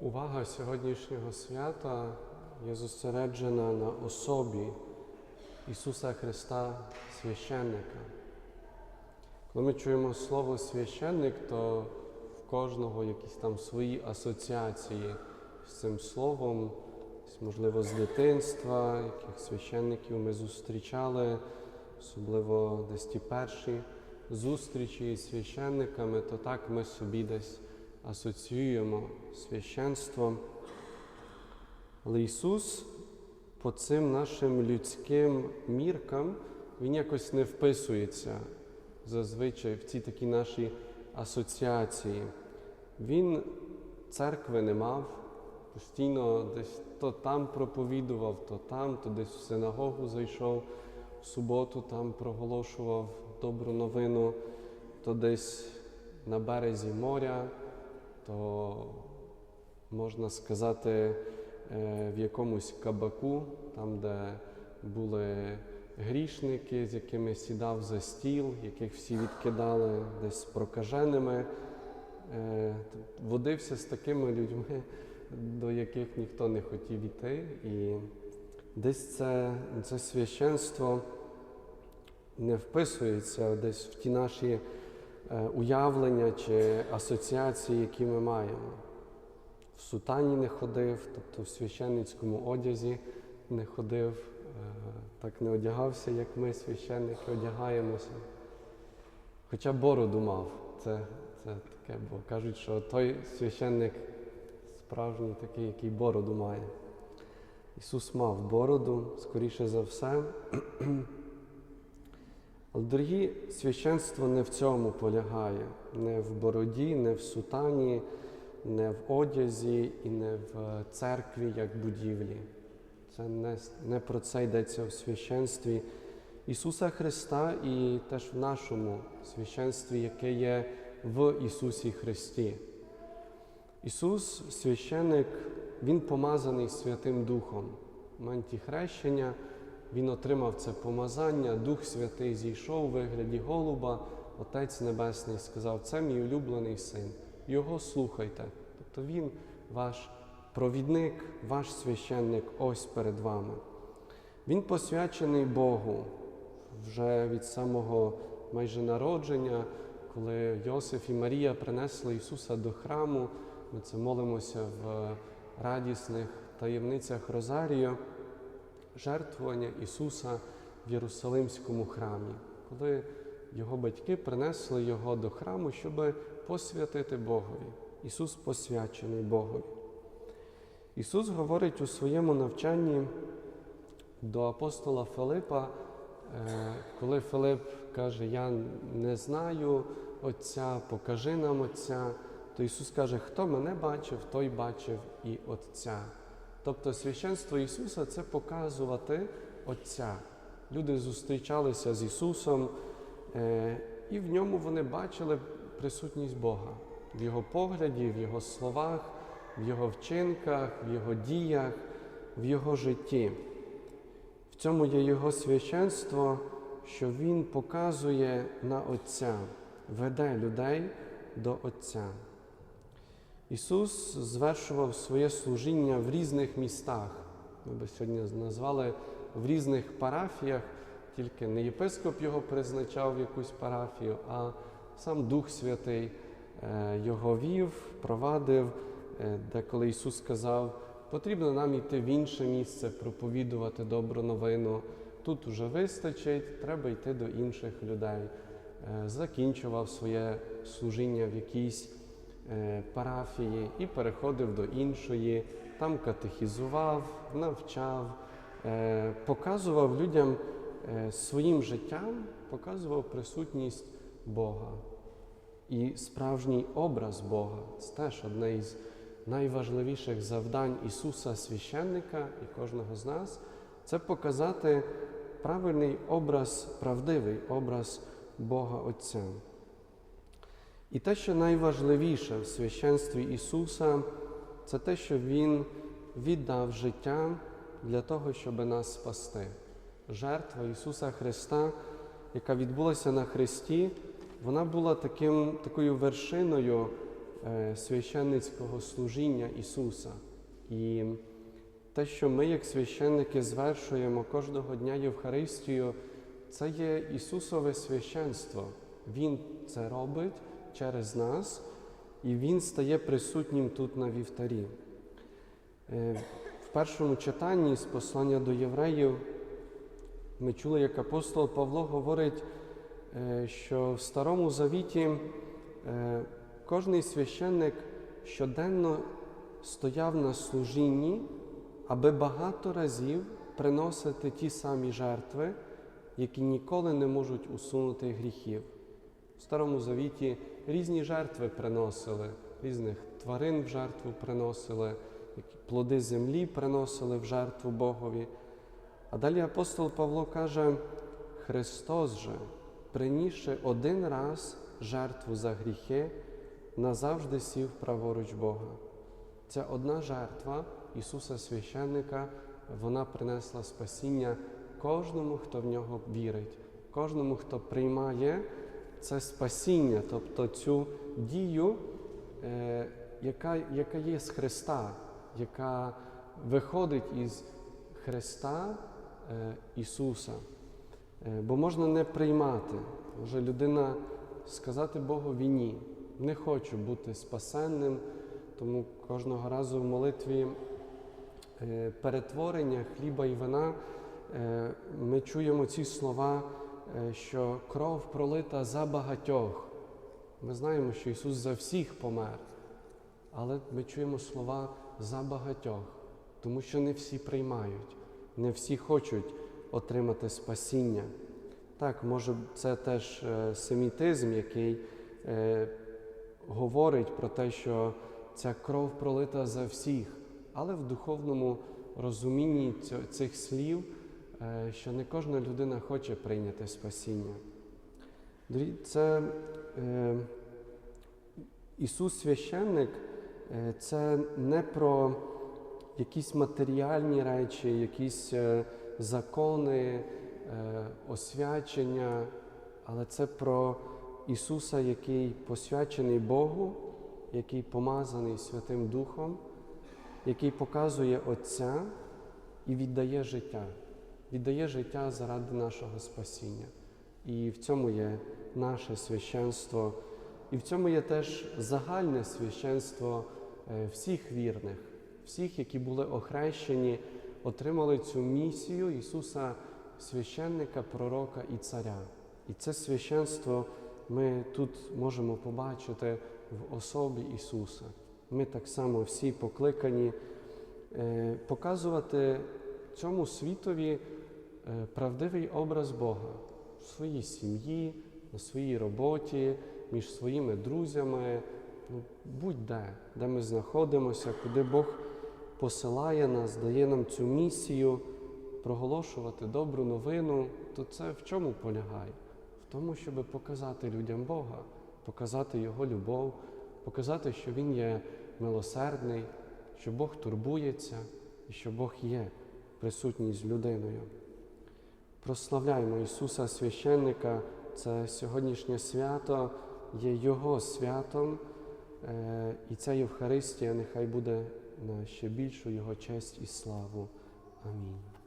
Увага сьогоднішнього свята є зосереджена на особі Ісуса Христа священника. Коли ми чуємо слово священник, то в кожного якісь там свої асоціації з цим словом, можливо, з дитинства, яких священників ми зустрічали, особливо десь ті перші зустрічі з священниками, то так ми собі десь асоціюємо священство. Але Ісус по цим нашим людським міркам Він якось не вписується зазвичай в ці такі наші асоціації. Він церкви не мав, постійно десь то там проповідував, то там, то десь в синагогу зайшов, в суботу там проголошував добру новину, то десь на березі моря, то можна сказати е, в якомусь кабаку, там, де були грішники, з якими сідав за стіл, яких всі відкидали десь прокаженими. Е, Водився з такими людьми, до яких ніхто не хотів іти. І десь це, це священство не вписується десь в ті наші уявлення чи асоціації, які ми маємо. В сутані не ходив, тобто в священницькому одязі не ходив, е, так не одягався, як ми, священники, одягаємося. Хоча бороду мав, це, це таке, бо кажуть, що той священник справжній такий, який бороду має. Ісус мав бороду, скоріше за все. Але, дорогі, священство не в цьому полягає, не в бороді, не в сутані, не в одязі і не в церкві як будівлі. Це не, не про це йдеться в священстві Ісуса Христа і теж в нашому священстві, яке є в Ісусі Христі. Ісус, священник, Він помазаний Святим Духом. В моменті хрещення Він отримав це помазання, Дух Святий зійшов у вигляді голуба, Отець Небесний сказав, це мій улюблений син, Його слухайте. Тобто Він ваш провідник, ваш священник ось перед вами. Він посвячений Богу вже від самого майже народження, коли Йосиф і Марія принесли Ісуса до храму. Ми це молимося в радісних таємницях Розарію, жертвування Ісуса в Єрусалимському храмі, коли його батьки принесли Його до храму, щоб посвятити Богові. Ісус посвячений Богові. Ісус говорить у своєму навчанні до апостола Филипа, е, коли Филип каже, Я не знаю Отця, покажи нам Отця, то Ісус каже, хто мене бачив, той бачив і Отця. Тобто священство Ісуса це показувати Отця. Люди зустрічалися з Ісусом, е, і в ньому вони бачили присутність Бога в Його погляді, в Його словах, в Його вчинках, в Його діях, в Його житті. В цьому є Його священство, що Він показує на Отця, веде людей до Отця. Ісус звершував своє служіння в різних містах. Ми би сьогодні назвали в різних парафіях, тільки не єпископ його призначав в якусь парафію, а сам Дух Святий е, його вів, провадив, е, де коли Ісус сказав, потрібно нам йти в інше місце, проповідувати добру новину. Тут уже вистачить, треба йти до інших людей. Е, Закінчував своє служіння в якійсь парафії і переходив до іншої, там катехізував, навчав, е, показував людям е, своїм життям, показував присутність Бога. І справжній образ Бога це теж одне із найважливіших завдань Ісуса священника і кожного з нас це показати правильний образ, правдивий образ Бога Отця. І те, що найважливіше в священстві Ісуса, це те, що Він віддав життя для того, щоб нас спасти. Жертва Ісуса Христа, яка відбулася на Христі, вона була таким, такою вершиною е, священницького служіння Ісуса. І те, що ми, як священники, звершуємо кожного дня Євхаристію, це є Ісусове священство. Він це робить через нас, і Він стає присутнім тут на вівтарі. Е, В першому читанні з послання до євреїв ми чули, як апостол Павло говорить, е, що в Старому Завіті е, кожний священник щоденно стояв на служінні, аби багато разів приносити ті самі жертви, які ніколи не можуть усунути гріхів. В Старому Завіті різні жертви приносили, різних тварин в жертву приносили, плоди землі приносили в жертву Богові. А далі апостол Павло каже: Христос же, принісши один раз жертву за гріхи, назавжди сів праворуч Бога. Ця одна жертва Ісуса Священника, вона принесла спасіння кожному, хто в нього вірить, кожному, хто приймає це спасіння, тобто цю дію, е, яка, яка є з Христа, яка виходить із Христа е, Ісуса. Е, бо можна не приймати, може людина сказати Богові ні, не хочу бути спасенним, тому кожного разу в молитві е, перетворення хліба і вина е, ми чуємо ці слова, що кров пролита за багатьох. Ми знаємо, що Ісус за всіх помер, але ми чуємо слова за багатьох, тому що не всі приймають, не всі хочуть отримати спасіння. Так, може, це теж е, семітизм, який е, говорить про те, що ця кров пролита за всіх, але в духовному розумінні цих слів, е, що не кожна людина хоче прийняти спасіння. Це е, Ісус священник е, це не про якісь матеріальні речі, якісь е, закони, е, освячення, але це про Ісуса, який посвячений Богу, який помазаний Святим Духом, який показує Отця і віддає життя, віддає життя заради нашого спасіння. І в цьому є наше священство, і в цьому є теж загальне священство е, всіх вірних, всіх, які були охрещені, отримали цю місію Ісуса, священника, пророка і царя. І це священство ми тут можемо побачити в особі Ісуса. Ми так само всі покликані е, показувати цьому світові правдивий образ Бога в своїй сім'ї, на своїй роботі, між своїми друзями, ну, будь-де, де ми знаходимося, куди Бог посилає нас, дає нам цю місію проголошувати добру новину, то це в чому полягає? В тому, щоб показати людям Бога, показати Його любов, показати, що Він є милосердний, що Бог турбується і що Бог є присутній з людиною. Прославляємо Ісуса священника, це сьогоднішнє свято є Його святом, е, і ця Євхаристія нехай буде на ще більшу Його честь і славу. Амінь.